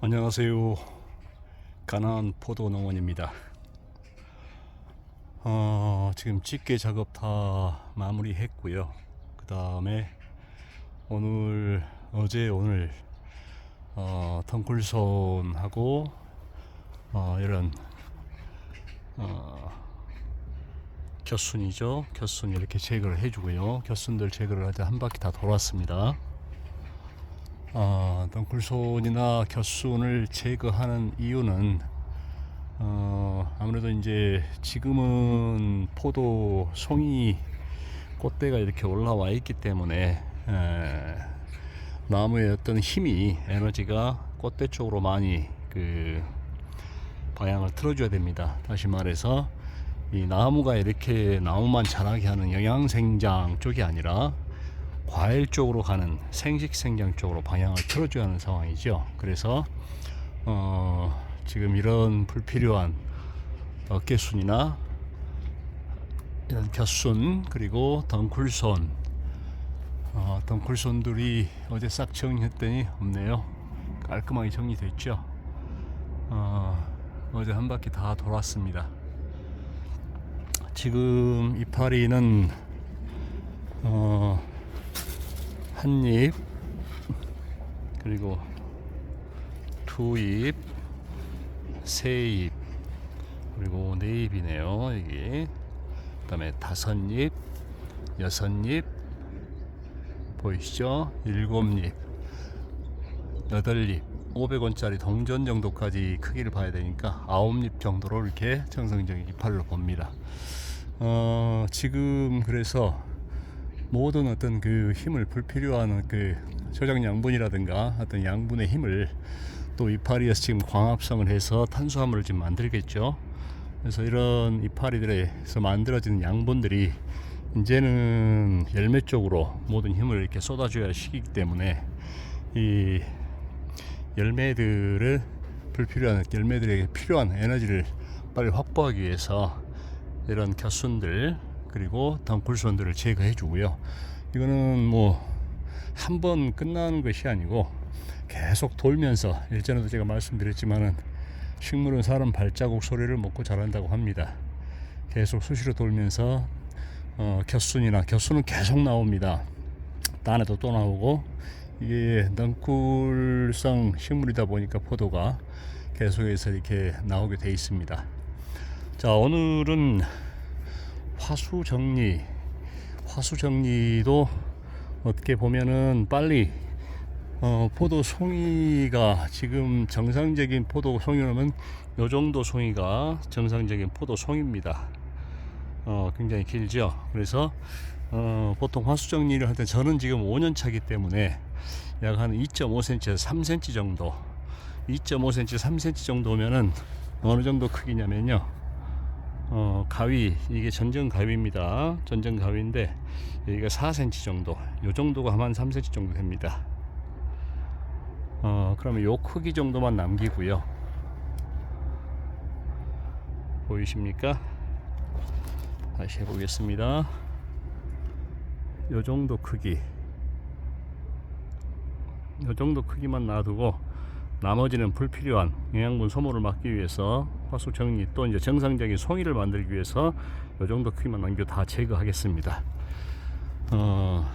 안녕하세요. 가나안 포도 농원입니다. 어, 지금 집게 작업 다 마무리했고요. 그 다음에 오늘 어제 오늘 어, 덩굴손하고 어, 이런 어, 겨순이죠. 겨순 이렇게 제거를 해주고요. 겨순들 제거를 할 때 한 바퀴 다 돌았습니다. 어, 덩굴손이나 겨순을 제거하는 이유는 어, 아무래도 이제 지금은 포도 송이 꽃대가 이렇게 올라와 있기 때문에 에, 나무의 어떤 힘이 에너지가 꽃대 쪽으로 많이 그 방향을 틀어줘야 됩니다. 다시 말해서 이 나무가 이렇게 나무만 자라게 하는 영양생장 쪽이 아니라 과일 쪽으로 가는 생식 생장 쪽으로 방향을 틀어줘야 하는 상황이죠. 그래서 어, 지금 이런 불필요한 어깨순이나 이런 곁순 그리고 덩굴손 어, 덩굴손들이 어제 싹 정리했더니 없네요. 깔끔하게 정리됐죠. 어, 어제 한 바퀴 다 돌았습니다. 지금 이파리는 어, 한 입, 그리고 두 입, 세 입, 그리고 네 입이네요. 여기. 그 다음에 다섯 입, 여섯 입, 보이시죠? 일곱 입, 여덟 입, 500원짜리 동전 정도까지 크기를 봐야 되니까 아홉 입 정도로 이렇게 정성적인 이파리로 봅니다. 어, 지금 그래서 모든 어떤 그 힘을 불필요한 그 저장 양분이라든가 어떤 양분의 힘을 또 이파리에서 지금 광합성을 해서 탄수화물을 지금 만들겠죠. 그래서 이런 이파리들에서 만들어지는 양분들이 이제는 열매 쪽으로 모든 힘을 이렇게 쏟아줘야 할 시기이기 때문에 이 열매들을 불필요한 열매들에게 필요한 에너지를 빨리 확보하기 위해서 이런 곁순들 그리고 덩굴손들을 제거해 주고요. 이거는 뭐 한 번 끝나는 것이 아니고 계속 돌면서 일전에도 제가 말씀드렸지만은 식물은 사람 발자국 소리를 먹고 자란다고 합니다. 계속 수시로 돌면서 어, 곁순이나 곁순은 계속 나옵니다. 딴에도 또 나오고 이게 넝쿨성 식물이다 보니까 포도가 계속해서 이렇게 나오게 돼 있습니다. 자 오늘은 화수 정리 화수 정리도 어떻게 보면은 빨리 어, 포도 송이가 지금 정상적인 포도 송이라면 요 정도 송이가 정상적인 포도 송입니다. 어, 굉장히 길죠. 그래서 어, 보통 화수 정리를 할 때 저는 지금 5년 차기 때문에 약 한 2.5cm에서 3cm 정도 2.5cm, 3cm 정도면은 어느 정도 크기냐면요. 어, 가위 이게 전정 가위입니다. 전정 가위인데 여기가 4cm 정도. 요 정도가 한 3cm 정도 됩니다. 어, 그러면 요 크기 정도만 남기고요. 보이십니까? 다시 해보겠습니다. 요 정도 크기. 요 정도 크기만 놔두고 나머지는 불필요한 영양분 소모를 막기 위해서 화수 정리 또 이제 정상적인 송이를 만들기 위해서 요 정도 크기만 남겨 다 제거하겠습니다. 어,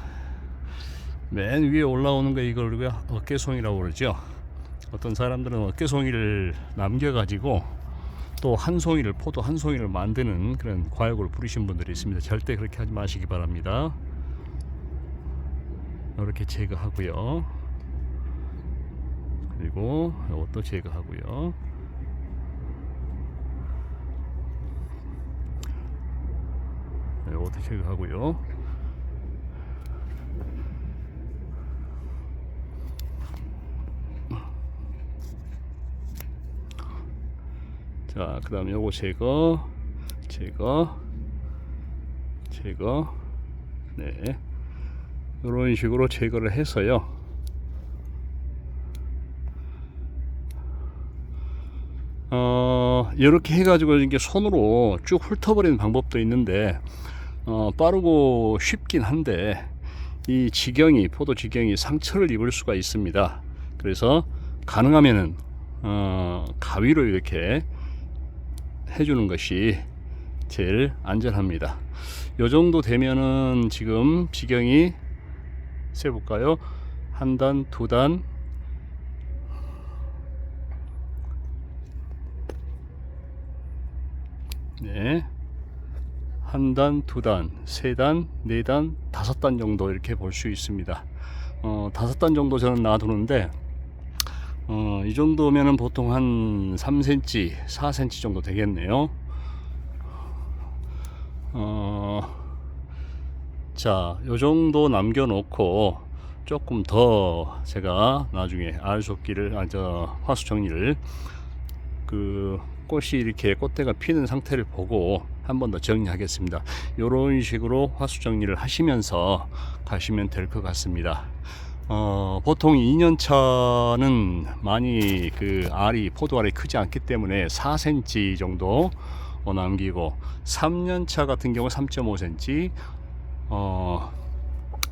맨 위에 올라오는 거 이걸 우리가 어깨송이라고 그러죠. 어떤 사람들은 어깨송이를 남겨가지고 또 한 송이를 포도 한 송이를 만드는 그런 과욕을 부리신 분들이 있습니다. 절대 그렇게 하지 마시기 바랍니다. 이렇게 제거하고요. 그리고 이것도 제거하고요. 이것도 제거하고요. 자, 그 다음 요거 제거, 제거, 제거, 네. 이런 식으로 제거를 해서요. 어, 이렇게 해가지고 이게 손으로 쭉 훑어버리는 방법도 있는데, 어, 빠르고 쉽긴 한데, 이 지경이, 포도 지경이 상처를 입을 수가 있습니다. 그래서 가능하면은 어, 가위로 이렇게 해주는 것이 제일 안전합니다. 요 정도 되면은 지금 지경이 세 볼까요? 한 단, 두 단, 네. 한 단, 두 단, 세 단, 네 단, 다섯 단 정도 이렇게 볼 수 있습니다. 어, 다섯 단 정도 저는 놔두는데, 어, 이 정도면은 보통 한 3cm, 4cm 정도 되겠네요. 어, 자, 요 정도 남겨놓고 조금 더 제가 나중에 알속기를, 아, 저, 화수 정리를 그 꽃이 이렇게 꽃대가 피는 상태를 보고 한 번 더 정리하겠습니다. 이런 식으로 화수 정리를 하시면서 가시면 될 것 같습니다. 어, 보통 2년 차는 많이 그 알이 포도 알이 크지 않기 때문에 4cm 정도 어, 남기고 3년 차 같은 경우 3.5cm 어,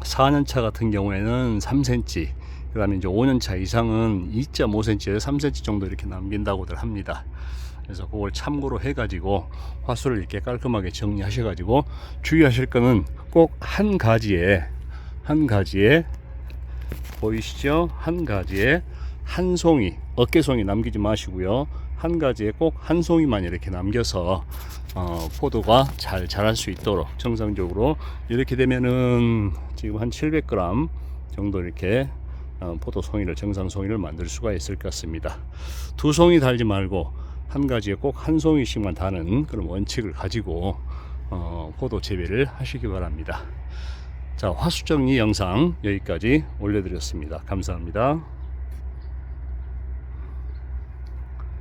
4년 차 같은 경우에는 3cm 그 다음에 이제 5년 차 이상은 2.5cm에서 3cm 정도 이렇게 남긴다고들 합니다. 그래서 그걸 참고로 해가지고 화수를 이렇게 깔끔하게 정리하셔가지고 주의하실 거는 꼭 한 가지에 한 가지에 보이시죠? 한 가지에 한 송이 어깨송이 남기지 마시고요. 한 가지에 꼭 한 송이만 이렇게 남겨서 어, 포도가 잘 자랄 수 있도록 정상적으로 이렇게 되면은 지금 한 700g 정도 이렇게 어, 포도 송이를 정상 송이를 만들 수가 있을 것 같습니다. 두 송이 달지 말고 한 가지에 꼭 한 송이씩만 다는 그런 원칙을 가지고 어, 포도 재배를 하시기 바랍니다. 자, 화수정리 영상 여기까지 올려드렸습니다. 감사합니다.